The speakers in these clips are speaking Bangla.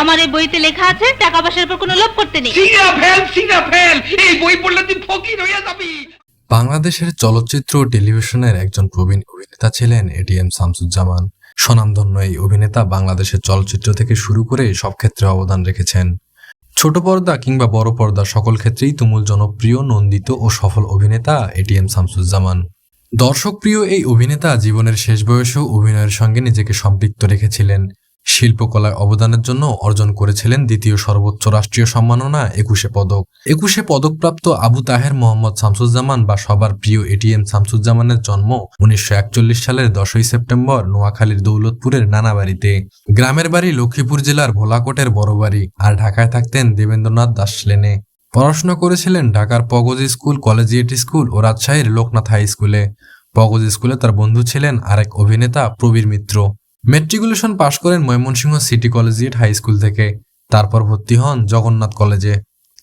আমার এই বইতে লেখা আছে টাকা পয়সার উপর কোনো লোভ করতে নেই। সিঙ্গা ফেল সিঙ্গা ফেল এই বই পড়লে তুই ফকির হইয়া যাবি। বাংলাদেশের চলচ্চিত্র ও টেলিভিশনের একজন প্রবীণ অভিনেতা ছিলেন এটিএম শামসুজ্জামান। স্বনামধন্য এই অভিনেতা বাংলাদেশের চলচ্চিত্র থেকে শুরু করে সব ক্ষেত্রে অবদান রেখেছেন। ছোট পর্দা কিংবা বড় পর্দা সকল ক্ষেত্রেই তুমুল জনপ্রিয় নন্দিত ও সফল অভিনেতা এটিএম শামসুজ্জামান। দর্শকপ্রিয় এই অভিনেতা জীবনের শেষ বয়সেও অভিনয়ের সঙ্গে নিজেকে সম্পৃক্ত রেখেছিলেন। শিল্পকলায় অবদানের জন্য অর্জন করেছিলেন দ্বিতীয় সর্বোচ্চ রাষ্ট্রীয় সম্মাননা একুশে পদক। একুশে পদকপ্রাপ্ত আবু তাহের মোহাম্মদ শামসুজ্জামান বা সবার প্রিয় এটিএম শামসুজ্জামানের জন্ম উনিশশো একচল্লিশ সালের দশই সেপ্টেম্বর নোয়াখালীর দৌলতপুরের নানাবাড়িতে। গ্রামের বাড়ি লক্ষ্মীপুর জেলার ভোলাকোটের বড় বাড়ি আর ঢাকায় থাকতেন দেবেন্দ্রনাথ দাস লেনে পড়াশোনা করেছিলেন ঢাকার পগজ স্কুল, কলেজিয়েট স্কুল ও রাজশাহীর লোকনাথ হাই স্কুলে। পগজ স্কুলে তার বন্ধু ছিলেন আরেক অভিনেতা প্রবীর মিত্র। মেট্রিকুলেশন পাশ করেন Mymensingh city collegiate high school থেকে। তারপর ভর্তি হন জগন্নাথ কলেজে।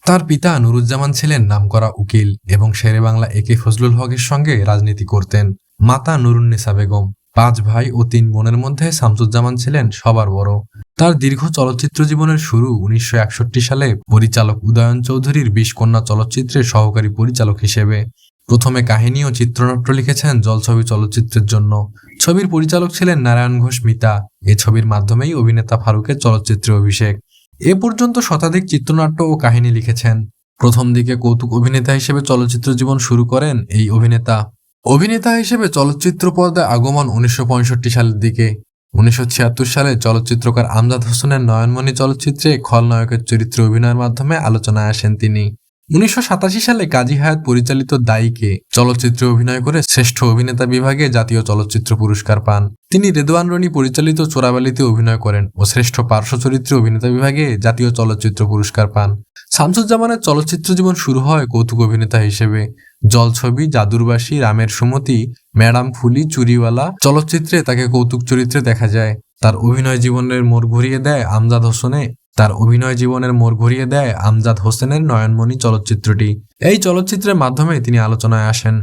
তার পিতা নুরুজ্জামান ছিলেন নামকরা উকিল এবং শেরে বাংলা একে ফজলুল হকের সঙ্গে রাজনীতি করতেন। মাতা নুরুন্নেসা বেগম, পাঁচ ভাই ও তিন বোনের মধ্যে শামসুজ্জামান ছিলেন সবার বড়। তার দীর্ঘ চলচ্চিত্র জীবনের শুরু উনিশশো একষট্টি সালে পরিচালক উদয়ন চৌধুরীর বিশ কন্যা চলচ্চিত্রের সহকারী পরিচালক হিসেবে। প্রথমে কাহিনী ও চিত্রনাট্য লিখেছেন জলছবি চলচ্চিত্রের জন্য। ছবির পরিচালক ছিলেন নারায়ণ ঘোষ মিতা। এ ছবির মাধ্যমেই অভিনেতা ফারুকের চলচ্চিত্রে অভিষেক। এ পর্যন্ত শতাধিক চিত্রনাট্য ও কাহিনী লিখেছেন। প্রথম দিকে কৌতুক অভিনেতা হিসেবে চলচ্চিত্র জীবন শুরু করেন এই অভিনেতা। অভিনেতা হিসেবে চলচ্চিত্র পর্দায় আগমন উনিশশো পঁয়ষট্টি সালের দিকে। উনিশশো ছিয়াত্তর সালে চলচ্চিত্রকার আমজাদ হোসেনের নয়নমণি চলচ্চিত্রে খলনায়কের চরিত্রে অভিনয়ের মাধ্যমে আলোচনায় আসেন তিনি। উনিশশো সালে কাজী হায়াত পরিচালিত দায়ীকে চলচ্চিত্রে অভিনয় করে শ্রেষ্ঠ অভিনেতা বিভাগে জাতীয় চলচ্চিত্র পুরস্কার পান। তিনি রেদওয়ান রনি পরিচালিত চোরাবালিতে অভিনয় করেন ও শ্রেষ্ঠ পার্শ্ব চরিত্রে অভিনেতা বিভাগে জাতীয় চলচ্চিত্র পুরস্কার পান। শামসুজ্জামানের চলচ্চিত্র জীবন শুরু হয় কৌতুক অভিনেতা হিসেবে। জলছবি, জাদুরবাসী, রামের সুমতি, ম্যাডাম ফুলি, চুরিওয়ালা চলচ্চিত্রে তাকে কৌতুক চরিত্রে দেখা যায়। তার অভিনয় জীবনের মোড় ঘুরিয়ে দেয় আমজাদ হোসেনে। তার অভিনয় জীবনের মোড় ঘুরিয়ে দেয় আমজাদ হোসেনের নয়নমণি চলচ্চিত্রটি। এই চলচ্চিত্রের মাধ্যমে তিনি আলোচনায় আসেন।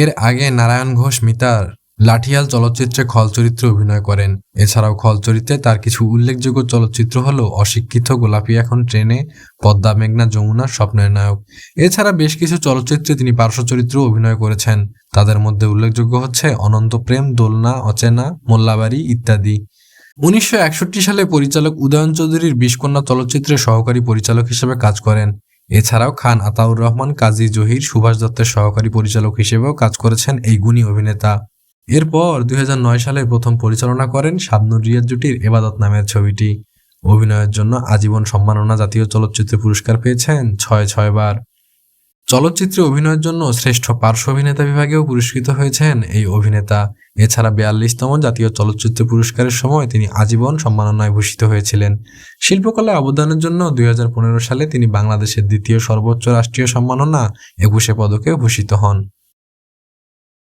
এর আগে নারায়ণ ঘোষ, মিতার লাঠিয়াল চলচ্চিত্রে খল চরিত্রে অভিনয় করেন। এছাড়াও খল চরিত্রে তার কিছু উল্লেখযোগ্য চলচ্চিত্র হল অশিক্ষিত গোলাপি এখন ট্রেনে, পদ্মা মেঘনা যমুনার স্বপ্নের নায়ক। এছাড়া বেশ কিছু চলচ্চিত্রে তিনি পার্শ্ব চরিত্র অভিনয় করেছেন। তাদের মধ্যে উল্লেখযোগ্য হচ্ছে অনন্ত প্রেম, দোলনা, অচেনা, মোল্লাবাড়ি ইত্যাদি। উনিশশো একষট্টি সালে পরিচালক উদয়ন চৌধুরীর বিষকন্যা চলচ্চিত্রে সহকারী পরিচালক হিসেবে কাজ করেন। এছাড়াও খান আতাউর রহমান, কাজী জহির, সুভাষ দত্তের সহকারী পরিচালক হিসেবেও কাজ করেছেন এই গুণী অভিনেতা। এরপর দুই হাজার নয় সালে প্রথম পরিচালনা করেন শাবনুর রিয়াজ জুটির এবাদত নামের ছবিটি। অভিনয়ের জন্য আজীবন সম্মাননা জাতীয় চলচ্চিত্র পুরস্কার পেয়েছেন ছয় ছয় বার চলচ্চিত্রে অভিনয়ের জন্য শ্রেষ্ঠ পার্শ্ব অভিনেতা বিভাগেও পুরস্কৃত হয়েছেন এই অভিনেতা। এছাড়া বিয়াল্লিশতম জাতীয় চলচ্চিত্র পুরস্কারের সময় তিনি আজীবন সম্মাননায় ভূষিত হয়েছিলেন। শিল্পকলায় অবদানের জন্য দুই হাজার পনেরো সালে তিনি বাংলাদেশের দ্বিতীয় সর্বোচ্চ রাষ্ট্রীয় সম্মাননা একুশে পদকে ভূষিত হন।